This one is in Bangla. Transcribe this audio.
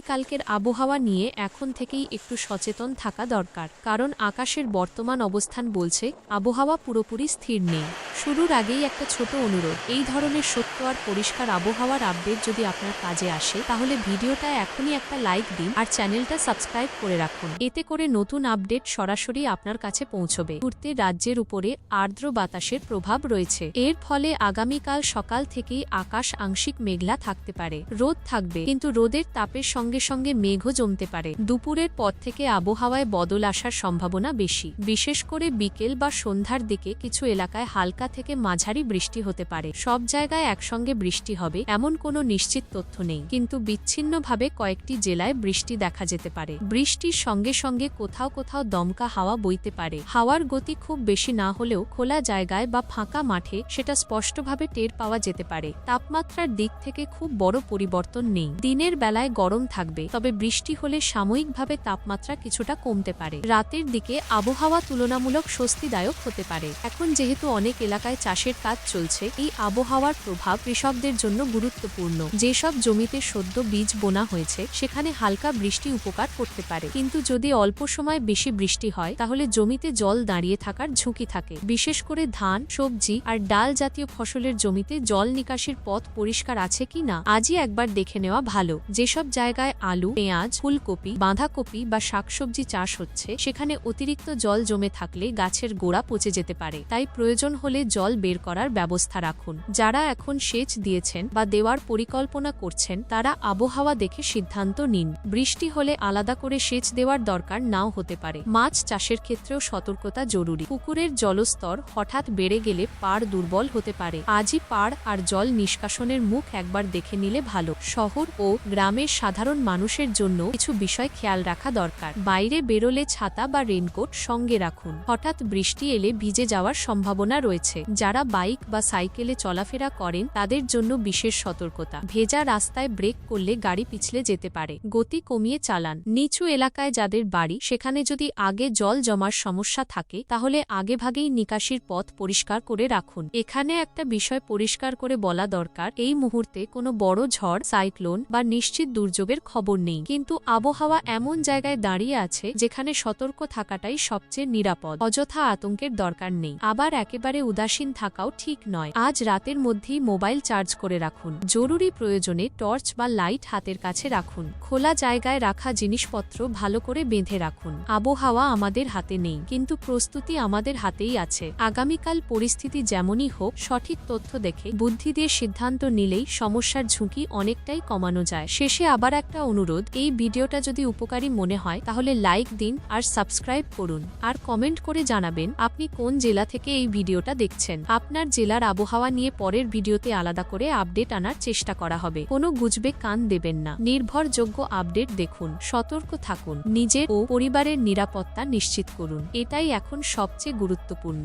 আগামীকালকের আবহাওয়া নিয়ে এখন থেকেই একটু সচেতন থাকা দরকার, কারণ আকাশের বর্তমান অবস্থান বলছে আবহাওয়া পুরোপুরি স্থির নেই। শুরুর আগেই একটা ছোট অনুরোধ, এই ধরনের সত্য আর পরিষ্কার আবহাওয়ার আপডেট যদি আপনার কাজে আসে, তাহলে ভিডিওটা এখনই একটা লাইক দিন আর চ্যানেলটা সাবস্ক্রাইব করে রাখুন। এতে করে নতুন আপডেট সরাসরি আপনার কাছে পৌঁছবে। ঘুরতে রাজ্যের উপরে আর্দ্র বাতাসের প্রভাব রয়েছে। এর ফলে আগামীকাল সকাল থেকেই আকাশ আংশিক মেঘলা থাকতে পারে। রোদ থাকবে, কিন্তু রোদের তাপের সঙ্গে সঙ্গে সঙ্গে মেঘও জমতে পারে। দুপুরের পর থেকে আবহাওয়ায় বদল আসার সম্ভাবনা বেশি। বিশেষ করে বিকেল বা সন্ধ্যার দিকে কিছু এলাকায় হালকা থেকে মাঝারি বৃষ্টি হতে পারে। সব জায়গায় একসঙ্গে বৃষ্টি হবে, এমন কোনো নিশ্চিত তথ্য নেই। কিন্তু বিচ্ছিন্নভাবে কয়েকটি জেলায় বৃষ্টি দেখা যেতে পারে। বৃষ্টির সঙ্গে সঙ্গে কোথাও কোথাও দমকা হাওয়া বইতে পারে। হাওয়ার গতি খুব বেশি না হলেও খোলা জায়গায় বা ফাঁকা মাঠে সেটা স্পষ্টভাবে টের পাওয়া যেতে পারে। তাপমাত্রার দিক থেকে খুব বড় পরিবর্তন নেই। দিনের বেলায় গরম থাকবে, তবে বৃষ্টি হলে সাময়িকভাবে তাপমাত্রা কিছুটা কমতে পারে। রাতের দিকে আবহাওয়া তুলনামূলক স্বস্তিদায়ক হতে পারে। এখন যেহেতু অনেক এলাকায় চাষের কাজ চলছে, এই আবহাওয়ার প্রভাব কৃষকদের জন্য গুরুত্বপূর্ণ। যেসব জমিতে সদ্য বীজ বোনা হয়েছে, সেখানে হালকা বৃষ্টি উপকার করতে পারে। কিন্তু যদি অল্প সময় বেশি বৃষ্টি হয়, তাহলে জমিতে জল দাঁড়িয়ে থাকার ঝুঁকি থাকে। বিশেষ করে ধান, সবজি আর ডাল জাতীয় ফসলের জমিতে জল নিকাশির পথ পরিষ্কার আছে কি না আজই একবার দেখে নেওয়া ভালো। যেসব জায়গায় আলু, পেঁয়াজ, ফুলকপি, বাঁধাকপি বা শাকসবজি চাষ হচ্ছে। সেখানে অতিরিক্ত জল জমে থাকলে গাছের গোড়া পচে যেতে পারে। তাই প্রয়োজন হলে জল বের করার ব্যবস্থা রাখুন। যারা এখন সেচ দিয়েছেন বা দেওয়ার পরিকল্পনা করছেন, তারা আবহাওয়া দেখে সিদ্ধান্ত নিন। বৃষ্টি হলে আলাদা করে সেচ দেওয়ার দরকার নাও হতে পারে। মাছ চাষের ক্ষেত্রেও সতর্কতা জরুরি। পুকুরের জলস্তর হঠাৎ বেড়ে গেলে পাড় দুর্বল হতে পারে। আজই পাড় আর জল নিষ্কাশনের মুখ একবার দেখে নিলে ভালো। শহর ও গ্রামের সাধারণ মানুষের জন্য কিছু বিষয় খেয়াল রাখা দরকার। বাইরে বেরোলে ছাতা বা রেনকোট সঙ্গে রাখুন। হঠাৎ বৃষ্টি এলে ভিজে যাওয়ার সম্ভাবনা রয়েছে। যারা বাইক বা সাইকেলে চলাফেরা করেন, তাদের জন্য বিশেষ সতর্কতা। ভেজা রাস্তায় ব্রেক করলে গাড়ি পিছলে যেতে পারে। গতি কমিয়ে চালান। নিচু এলাকায় যাদের বাড়ি, সেখানে যদি আগে জল জমার সমস্যা থাকে, তাহলে আগেভাগেই নিকাশির পথ পরিষ্কার করে রাখুন। এখানে একটা বিষয় পরিষ্কার করে বলা দরকার। এই মুহূর্তে কোনো বড় ঝড়, সাইক্লোন বা নিশ্চিত দুর্যোগের খবর নেই। কিন্তু আবহাওয়া এমন জায়গায় দাঁড়িয়ে আছে, যেখানে সতর্ক থাকাটাই সবচেয়ে নিরাপদ। অযথা আতঙ্কের দরকার নেই। আবার একেবারে উদাসীন থাকাও ঠিক নয়। আজ রাতের মধ্যেই মোবাইল চার্জ করে রাখুন। জরুরি প্রয়োজনে টর্চ বা লাইট হাতের কাছে রাখুন। খোলা জায়গায় রাখা জিনিসপত্র ভালো করে বেঁধে রাখুন। আবহাওয়া আমাদের হাতে নেই, কিন্তু প্রস্তুতি আমাদের হাতেই আছে। আগামীকাল পরিস্থিতি যেমনই হোক, সঠিক তথ্য দেখে, বুদ্ধি দিয়ে সিদ্ধান্ত নিলেই সমস্যার ঝুঁকি অনেকটাই কমানো যায়। শেষে আবার একটা অনুরোধ, এই ভিডিওটা যদি উপকারী মনে হয়, তাহলে লাইক দিন আর সাবস্ক্রাইব করুন। আর কমেন্ট করে জানাবেন, আপনি কোন জেলা থেকে এই ভিডিওটা দেখছেন? আপনার জেলার আবহাওয়া নিয়ে পরের ভিডিওতে আলাদা করে আপডেট আনার চেষ্টা করা হবে। কোনো গুজবে কান দেবেন না। নির্ভরযোগ্য আপডেট দেখুন, সতর্ক থাকুন, নিজের ও পরিবারের নিরাপত্তা নিশ্চিত করুন। এটাই এখন সবচেয়ে গুরুত্বপূর্ণ।